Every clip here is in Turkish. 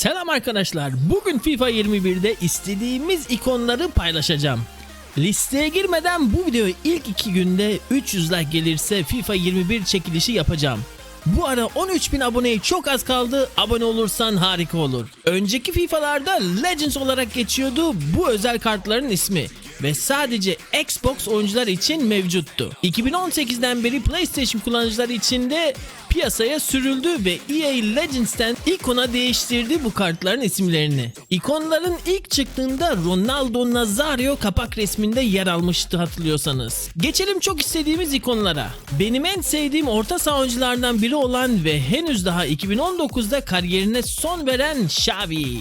Selam arkadaşlar. Bugün FIFA 21'de istediğimiz ikonları paylaşacağım. Listeye girmeden bu videoyu ilk iki günde 300 like gelirse FIFA 21 çekilişi yapacağım. Bu ara 13.000 aboneye çok az kaldı. Abone olursan harika olur. Önceki FIFA'larda Legends olarak geçiyordu bu özel kartların ismi ve sadece Xbox oyuncular için mevcuttu. 2018'den beri PlayStation kullanıcıları için de piyasaya sürüldü ve EA Legends'ten ikona değiştirdi bu kartların isimlerini. İkonların ilk çıktığında Ronaldo Nazario kapak resminde yer almıştı hatırlıyorsanız. Geçelim çok istediğimiz ikonlara. Benim en sevdiğim orta saha oyunculardan biri olan ve henüz daha 2019'da kariyerine son veren Xavi.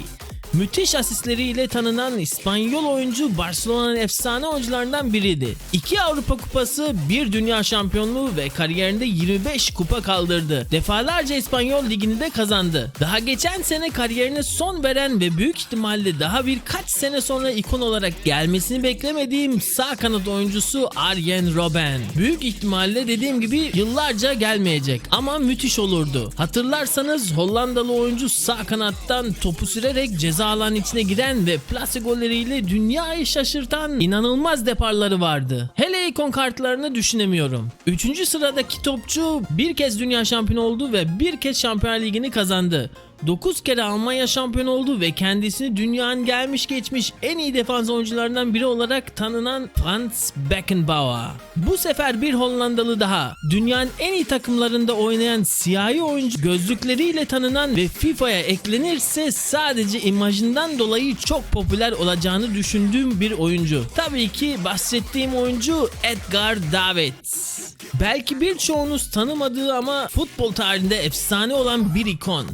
Müthiş asistleriyle tanınan İspanyol oyuncu Barcelona'nın efsane oyuncularından biriydi. İki Avrupa Kupası, bir Dünya Şampiyonluğu ve kariyerinde 25 kupa kaldırdı. Defalarca İspanyol Ligi'ni de kazandı. Daha geçen sene kariyerine son veren ve büyük ihtimalle daha birkaç sene sonra ikon olarak gelmesini beklemediğim sağ kanat oyuncusu Arjen Robben. Büyük ihtimalle dediğim gibi yıllarca gelmeyecek ama müthiş olurdu. Hatırlarsanız Hollandalı oyuncu sağ kanattan topu sürerek ceza alanı içine giren ve plase golleriyle dünyayı şaşırtan inanılmaz deparları vardı. Hele ikon kartlarını düşünemiyorum. Üçüncü sıradaki topçu bir kez dünya şampiyonu oldu ve bir kez şampiyonlar ligini kazandı. 9 kere Almanya şampiyonu oldu ve kendisini dünyanın gelmiş geçmiş en iyi defans oyuncularından biri olarak tanınan Franz Beckenbauer. Bu sefer bir Hollandalı daha. Dünyanın en iyi takımlarında oynayan siyahi oyuncu gözlükleriyle tanınan ve FIFA'ya eklenirse sadece imajından dolayı çok popüler olacağını düşündüğüm bir oyuncu. Tabii ki bahsettiğim oyuncu Edgar Davids. Belki birçoğunuz tanımadığı ama futbol tarihinde efsane olan bir ikon.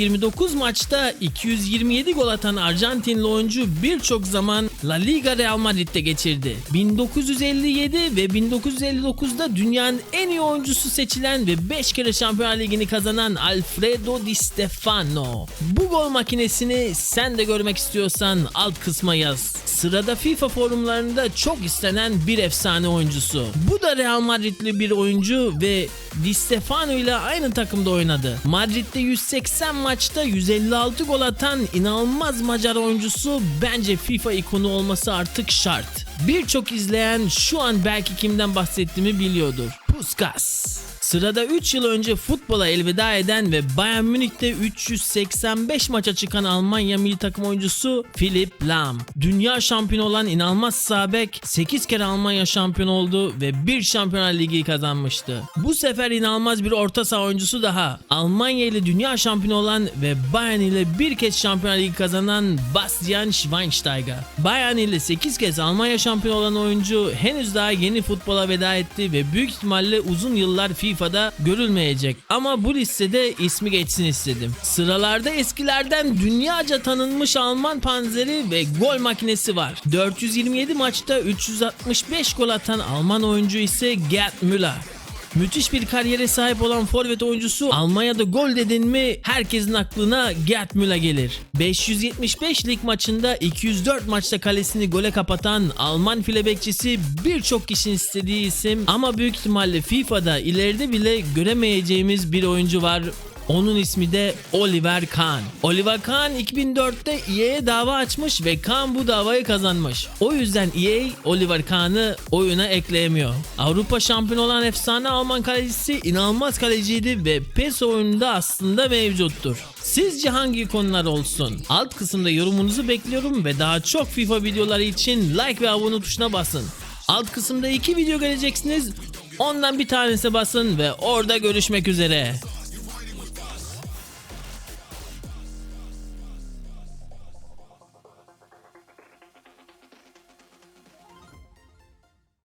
329 maçta 227 gol atan Arjantinli oyuncu birçok zaman La Liga Real Madrid'de geçirdi. 1957 ve 1959'da dünyanın en iyi oyuncusu seçilen ve 5 kere Şampiyonlar Ligi'ni kazanan Alfredo Di Stefano. Bu gol makinesini sen de görmek istiyorsan alt kısma yaz. Sırada FIFA forumlarında çok istenen bir efsane oyuncusu. Bu da Real Madridli bir oyuncu ve Di Stefano ile aynı takımda oynadı. Madrid'de 180 maçta 156 gol atan inanılmaz Macar oyuncusu bence FIFA ikonu olması artık şart. Birçok izleyen şu an belki kimden bahsettiğimi biliyordur. Puskas. Sırada 3 yıl önce futbola elveda eden ve Bayern Münih'te 385 maça çıkan Almanya milli takım oyuncusu Philipp Lahm. Dünya şampiyonu olan inanılmaz sabek 8 kere Almanya şampiyonu oldu ve bir Şampiyonlar Ligi kazanmıştı. Bu sefer inanılmaz bir orta saha oyuncusu daha. Almanya ile dünya şampiyonu olan ve Bayern ile bir kez Şampiyonlar Ligi kazanan Bastian Schweinsteiger. Bayern ile 8 kez Almanya şampiyonu olan oyuncu henüz daha yeni futbola veda etti ve büyük ihtimalle uzun yıllar FIFA'da görülmeyecek. Ama bu listede ismi geçsin istedim. Sıralarda eskilerden dünyaca tanınmış Alman panzeri ve gol makinesi var. 427 maçta 365 gol atan Alman oyuncu ise Gerd Müller. Müthiş bir kariyere sahip olan forvet oyuncusu Almanya'da gol dedin mi herkesin aklına Gerd Müller gelir. 575 lig maçında 204 maçta kalesini gole kapatan Alman file bekçisi birçok kişinin istediği isim ama büyük ihtimalle FIFA'da ileride bile göremeyeceğimiz bir oyuncu var. Onun ismi de Oliver Kahn. Oliver Kahn 2004'te EA'ye dava açmış ve Kahn bu davayı kazanmış. O yüzden EA Oliver Kahn'ı oyuna ekleyemiyor. Avrupa şampiyonu olan efsane Alman kalecisi inanılmaz kaleciydi ve PES oyununda aslında mevcuttur. Sizce hangi konular olsun? Alt kısımda yorumunuzu bekliyorum ve daha çok FIFA videoları için like ve abone tuşuna basın. Alt kısımda iki video göreceksiniz. Ondan bir tanesi basın ve orada görüşmek üzere.